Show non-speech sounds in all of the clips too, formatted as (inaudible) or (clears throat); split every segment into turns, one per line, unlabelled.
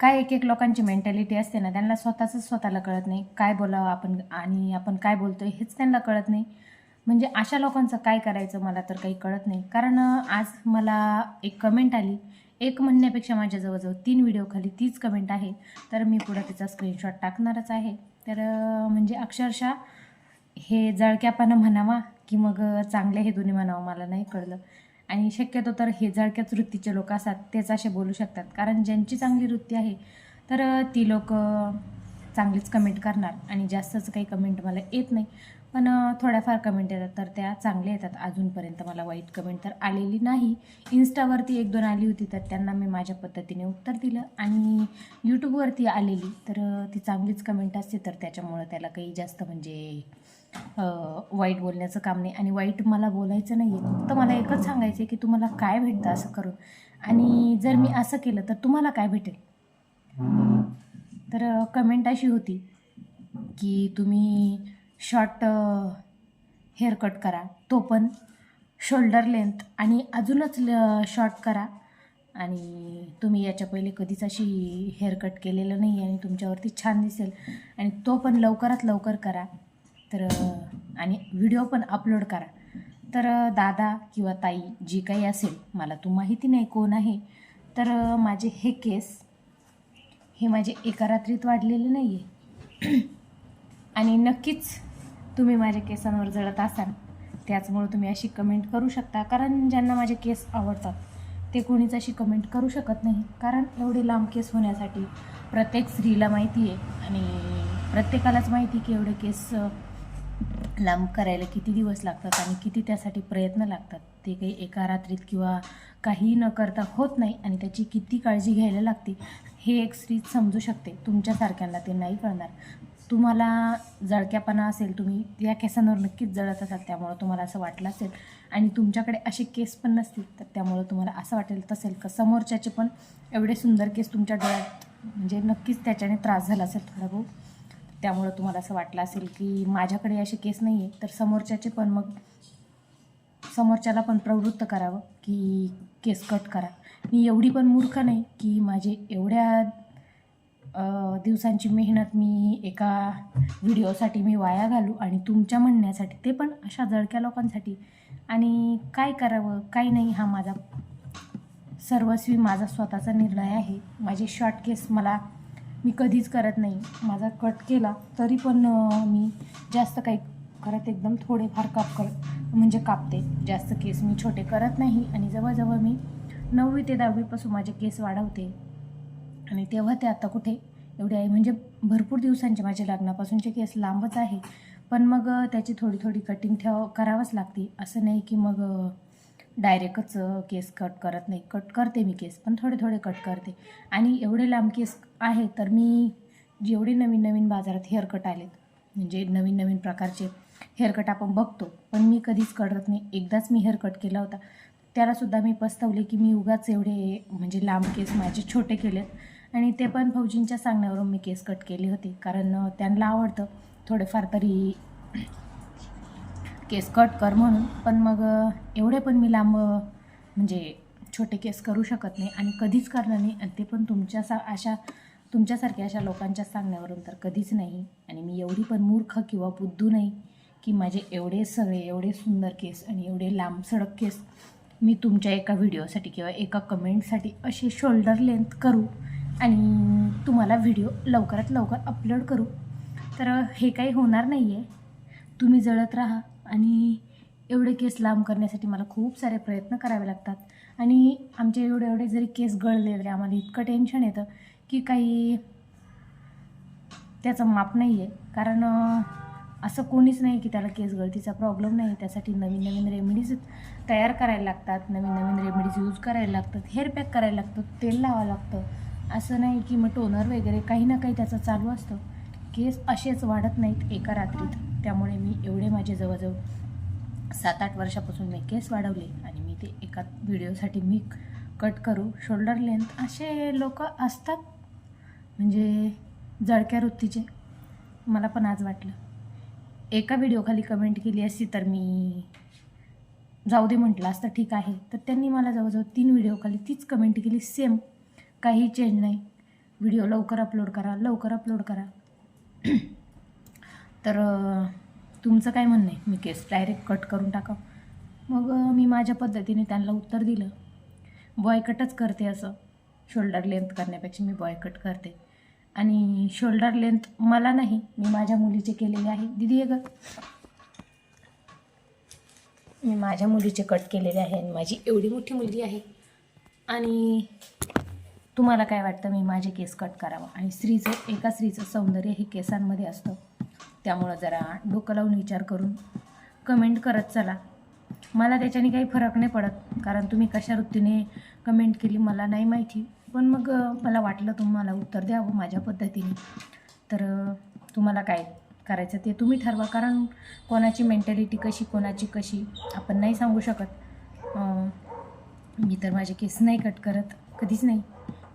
काय एक एक लोकांची मेंटॅलिटी असते ना त्यांना स्वतःच स्वतःला कळत नाही. काय बोलावं आपण आणि आपण काय बोलतो हेच त्यांना कळत नाही. म्हणजे अशा लोकांचं काय करायचं मला तर काही कळत नाही. कारण आज मला एक कमेंट आली. एक म्हणण्यापेक्षा माझ्या जवळजवळ तीन व्हिडिओखाली तीच कमेंट आहे. तर मी पुढं तिचा स्क्रीनशॉट टाकणारच आहे. तर म्हणजे अक्षरशः हे जळक्यापणा म्हणावा की मग चांगले हे दोन्ही म्हणावं मला नाही कळलं. आणि शक्यतो तर हे जळक्याच वृत्तीचे लोक असतात तेच असे बोलू शकतात. कारण ज्यांची चांगली वृत्ती आहे तर ती लोक चांगलीच कमेंट करणार. आणि जास्तच काही कमेंट मला येत नाही. पण थोड्याफार कमेंट येतात तर त्या चांगल्या येतात. अजूनपर्यंत मला वाईट कमेंट तर आलेली नाही. इन्स्टावरती एक दोन आली होती तर त्यांना मी माझ्या पद्धतीने उत्तर दिलं. आणि यूट्यूबवरती आलेली तर ती चांगलीच कमेंट असते तर त्याच्यामुळं त्याला काही जास्त म्हणजे वाईट बोलण्याचं काम नाही. आणि वाईट मला बोलायचं नाही आहे फक्त मला एकच सांगायचं आहे की तुम्हाला काय भेटतं असं करून. आणि जर मी असं केलं तर तुम्हाला काय भेटेल? तर कमेंट अशी होती की तुम्ही शॉर्ट हेअर कट करा. तो पण शोल्डर लेंथ आणि अजूनच शॉर्ट करा. आणि तुम्ही याच्या पहिले कधीच अशी हेअर कट केलेलं नाही आणि तुमच्यावरती छान दिसेल. आणि तो पण लवकरात लवकर करा. तर आणि व्हिडिओ पण अपलोड करा. तर दादा किंवा ताई जी काही असेल मला तू माहिती नाही कोण आहे तर माझे हे केस हे माझे एका रात्रीत वाढलेले नाही आहे (clears throat) आणि नक्कीच तुम्ही माझ्या केसांवर जळत असाल. त्याचमुळं तुम्ही अशी कमेंट करू शकता. कारण ज्यांना माझे केस आवडतात ते कोणीच अशी कमेंट करू शकत नाही. कारण एवढे लांब केस होण्यासाठी प्रत्येक स्त्रीला माहिती आहे आणि प्रत्येकालाच माहिती की एवढे केस लांब करायला किती दिवस लागतात आणि किती त्यासाठी प्रयत्न लागतात ते काही एका रात्रीत किंवा काही न करता होत नाही आणि त्याची किती काळजी घ्यायला लागते हे एक स्त्री समजू शकते. तुमच्यासारख्यांना ते नाही कळणार. तुम्हाला जळक्यापणा असेल तुम्ही या केसांवर नक्कीच जळत असाल त्यामुळं तुम्हाला असं वाटलं असेल. आणि तुमच्याकडे असे केस पण नसतील तर त्यामुळं तुम्हाला असं वाटेल तसेल का? समोरच्याचे पण एवढे सुंदर केस तुमच्या डोळ्यात म्हणजे नक्कीच त्याच्याने त्रास झाला असेल थोडा बहुत त्यामुळं तुम्हाला असं वाटलं असेल की माझ्याकडे असे केस नाही आहे तर समोरच्याचे पण मग समोरच्याला पण प्रवृत्त करावं की केस कट करा. मी एवढी पण मूर्ख नाही की माझे एवढ्या दिवसांची मेहनत मी एका व्हिडिओसाठी मी वाया घालू आणि तुमच्या म्हणण्यासाठी ते पण अशा जळक्या लोकांसाठी. आणि काय करावं काय नाही हा माझा सर्वस्वी माझा स्वतःचा निर्णय आहे. माझे शॉर्ट केस मला मी कधीच करत नाही. माझा कट केला तरी पण मी जास्त काही करत एकदम थोडेफार काप कर म्हणजे कापते. जास्त केस मी छोटे करत नाही आणि जवळजवळ मी नववी ते दहावीपासून माझे केस वाढवते. आणि तेव्हा ते आता कुठे एवढे आहे. म्हणजे भरपूर दिवसांचे माझे लग्नापासूनचे केस लांबच आहे. पण मग त्याची थोडी थोडी कटिंग ठेव करावंच लागते. असं नाही की मग डायरेक्टच केस कट करत नाही. कट करते मी केस पण थोडे थोडे कट करते. आणि एवढे लांब केस आहे तर मी जेवढे नवीन नवीन बाजारात हेअर कट आलेत म्हणजे नवीन नवीन प्रकारचे हेअरकट आपण बघतो पण मी कधीच करत नाही. एकदाच मी हेअर कट केला होता. त्यालासुद्धा मी पस्तवले की मी उगाच एवढे म्हणजे लांब केस माझे छोटे केलेत. आणि ते पण फौजींच्या सांगण्यावरून मी केस कट केले होते कारण त्यांना आवडतं थोडेफार तरी केस कट कर म्हणून. पण मग एवढे पण मी लांब म्हणजे छोटे केस करू शकत नाही आणि कधीच करणार नाही आणि ते पण तुमच्या सा अशा तुमच्यासारख्या अशा लोकांच्या सांगण्यावरून तर कधीच नाही. आणि मी एवढी पण मूर्ख किंवा बुद्धू नाही की माझे एवढे सगळे एवढे सुंदर केस आणि एवढे लांब सडक केस मी तुमच्या एका व्हिडिओसाठी किंवा एका कमेंटसाठी असे शोल्डर लेंथ करू आणि तुम्हाला व्हिडिओ लवकरात लवकर अपलोड करू. तर हे काही होणार नाही आहे तुम्ही जळत राहा आणि एवढे केस लांब करण्यासाठी मला खूप सारे प्रयत्न करावे लागतात. आणि आमचे एवढे एवढे जरी केस गळले तरी आम्हाला इतकं टेन्शन येतं की काही त्याचं माप नाही आहे कारण असं कोणीच नाही की त्याला केस गळतीचा प्रॉब्लेम नाही. त्यासाठी नवीन नवीन रेमेडीज तयार करायला लागतात. नवीन नवीन रेमेडीज यूज करायला लागतात. हेअर पॅक करायला लागतं. तेल लावावं लागतं. असं नाही की मग टोनर वगैरे काही ना काही त्याचं चालू असतं. केस असेच वाढत नाहीत एका रात्रीत. त्यामुळे मी एवढे माझे जवळजवळ सात आठ वर्षापासून मी केस वाढवले आणि ते एका व्हिडिओसाठी मी कट करू. शोल्डर लेंथ असे लोक असतात. म्हणजे जळक्या वृत्तीचे. मला पण आज वाटलं. एका व्हिडिओखाली कमेंट केली असती तर मी जाऊ दे म्हटलं असतं ठीक आहे. तर त्यांनी मला जवळजवळ तीन व्हिडिओखाली तीच कमेंट केली. सेम काही चेंज नाही. व्हिडिओ लवकर अपलोड करा लवकर अपलोड करा. (clears throat) तर तुमचं काय म्हणणं आहे? मी केस डायरेक्ट कट करून टाका मग मी माझ्या पद्धतीने त्यांना उत्तर दिलं. बॉयकटच करते असं. शोल्डर लेंथ करण्यापेक्षा मी बॉयकट करते. आणि शोल्डर लेंथ मला नाही मी माझ्या मुलीचे केलेले आहे. दिदी आहे ग मी माझ्या मुलीचे कट केलेले आहे आणि माझी एवढी मोठी मुलगी आहे. आणि तुम्हाला काय वाटतं मी माझे केस कट करावं? आणि स्त्रीचं एका स्त्रीचं सौंदर्य हे केसांमध्ये असतं. त्यामुळं जरा डोकं लावून विचार करून कमेंट करत चला. मला त्याच्याने काही फरक नाही पडत. कारण तुम्ही कशा वृत्तीने कमेंट केली मला नाही माहिती. पण मग मला वाटलं तुम्हाला उत्तर द्यावं माझ्या पद्धतीने. तर तुम्हाला काय करायचं ते तुम्ही ठरवा. कारण कोणाची मेंटॅलिटी कशी कोणाची कशी आपण नाही सांगू शकत. मी तर माझे केस नाही कट करत. कधीच नाही.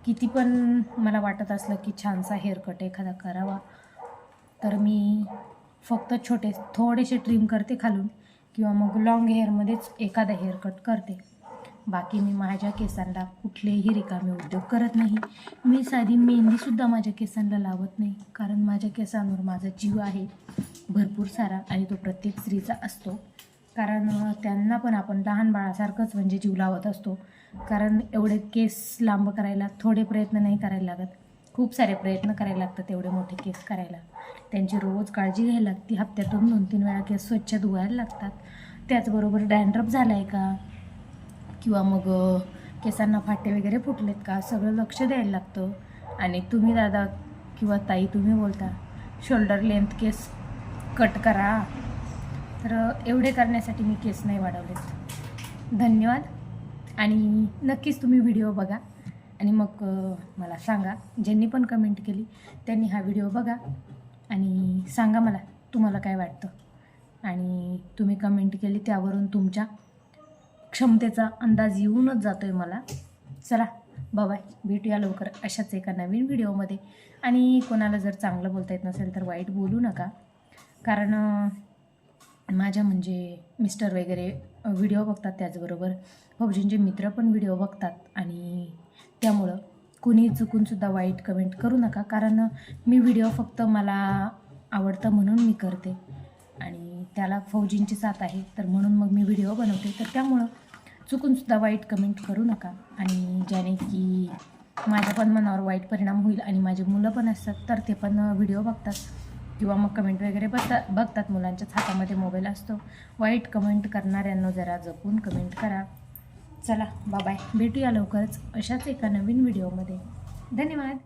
किती पण मला वाटत असलं की छानसा हेअरकट एखादा करावा. तर मी फक्त छोटे थोडेसे ट्रिम करते खालून. किंवा मग लॉंग हेअरमध्येच एखादा हेअरकट करते. बाकी मी माझ्या केसांना कुठलेही रिकामे उद्योग करत नाही. मी साधी मेहंदीसुद्धा माझ्या केसांना लावत नाही. कारण माझ्या केसांवर माझा जीव आहे. भरपूर सारा आणि तो प्रत्येक स्त्रीचा असतो. कारण त्यांना पण आपण लहान बाळासारखंच म्हणजे जीव लावत असतो. कारण एवढे केस लांब करायला थोडे प्रयत्न नाही करायला लागत. खूप सारे प्रयत्न करायला लागतात एवढे मोठे केस करायला. त्यांची रोज काळजी घ्यायला लागते. हप्त्यातून दोन तीन वेळा केस स्वच्छ धुवायला लागतात. त्याचबरोबर डॅन्ड्रफ झाला आहे का? किंवा मग केसांना फाटे वगैरे फुटलेत का? सगळं लक्ष द्यायला लागतं. आणि तुम्ही दादा किंवा ताई तुम्ही बोलता शोल्डर लेंथ केस कट करा. तर एवढे करण्यासाठी मी केस नाही वाढवलेत. धन्यवाद. आणि नक्कीच तुम्ही व्हिडिओ बघा. आणि मग मला सांगा. ज्यांनी पण कमेंट केली त्यांनी हा व्हिडिओ बघा आणि सांगा मला तुम्हाला काय वाटतं. आणि तुम्ही कमेंट केली त्यावरून तुमच्या क्षमतेचा अंदाज येऊनच जातो आहे मला. चला बाय भेटूया लवकर अशाच एका नवीन व्हिडिओमध्ये आणि कोणाला जर चांगलं बोलता येत नसेल तर वाईट बोलू नका. कारण माझ्या म्हणजे मिस्टर वगैरे व्हिडिओ बघतात त्याचबरोबर. भाऊजींचे मित्र पण व्हिडिओ बघतात आणि त्यामुळं कुणी चुकूनसुद्धा वाईट कमेंट करू नका. कारण मी व्हिडिओ फक्त मला आवडतं म्हणून मी करते. आणि त्याला फौजींची साथ आहे तर म्हणून मग मी व्हिडिओ बनवते. तर त्यामुळं चुकूनसुद्धा वाईट कमेंट करू नका. आणि ज्याने की माझ्या पण मनावर वाईट परिणाम होईल आणि माझे मुलं पण असतात तर ते पण व्हिडिओ बघतात. किंवा मग कमेंट वगैरे बघतात बघतात मुलांच्याच हातामध्ये मोबाईल असतो. वाईट कमेंट करणाऱ्यांना जरा जपून कमेंट करा. चला बाय भेटूया लवकरच अशाच एका नवीन व्हिडिओमध्ये. धन्यवाद.